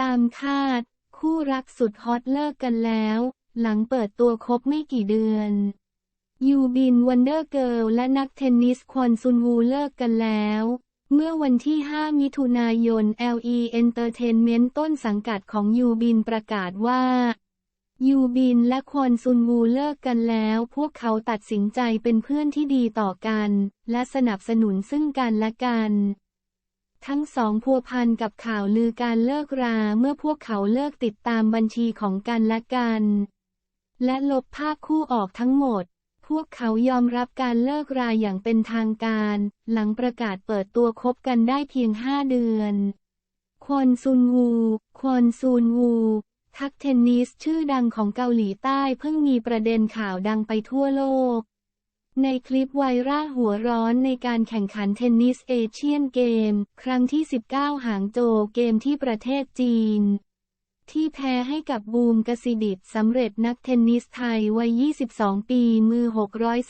ตามคาด คู่รักสุดฮอตเลิกกันแล้ว หลังเปิดตัวคบไม่กี่เดือน ยูบินวันเดอร์เกิลและนักเทนนิสควอนซุนวูเลิกกันแล้ว เมื่อวันที่ 5 มิถุนายน LE Entertainment ต้นสังกัดของยูบินประกาศว่ายูบินและควอนซุนวูเลิกกันแล้ว พวกเขาตัดสินใจเป็นเพื่อนที่ดีต่อกัน และสนับสนุนซึ่งกันและกัน ทั้งสองพัวพันกับข่าวลือการเลิกราเมื่อพวกเขาเลิกติดตามบัญชีของกันและกัน และลบภาพคู่ออกทั้งหมด พวกเขายอมรับการเลิกราอย่างเป็นทางการ หลังประกาศเปิดตัวคบกันได้เพียงห้าเดือนควอนซุนวูควอนซูนวู ทักเทนนิสชื่อดังของเกาหลีใต้เพิ่งมีประเด็นข่าวดังไปทั่วโลก ในคลิปไวรัลหัวร้อนในการแข่งขันเทนนิสเอเชียนเกม ครั้งที่ 19 หางโจวเกมที่ประเทศจีน ที่แพ้ให้กับบูมกสิดิตสำเร็จนักเทนนิสไทยวัย 22 ปีมือ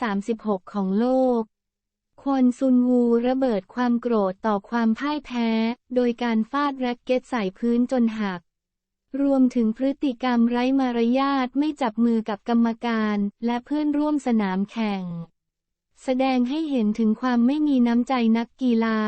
636 ของโลก ควนซุนวูระเบิดความโกรธต่อความพ่ายแพ้ โดยการฟาดแร็กเก็ตใส่พื้นจนหักรวมถึงพฤติกรรมไร้มารยาทไม่จับมือกับกรรมการ และเพื่อนร่วมสนามแข่ง แสดงให้เห็นถึงความไม่มีน้ำใจนักกีฬา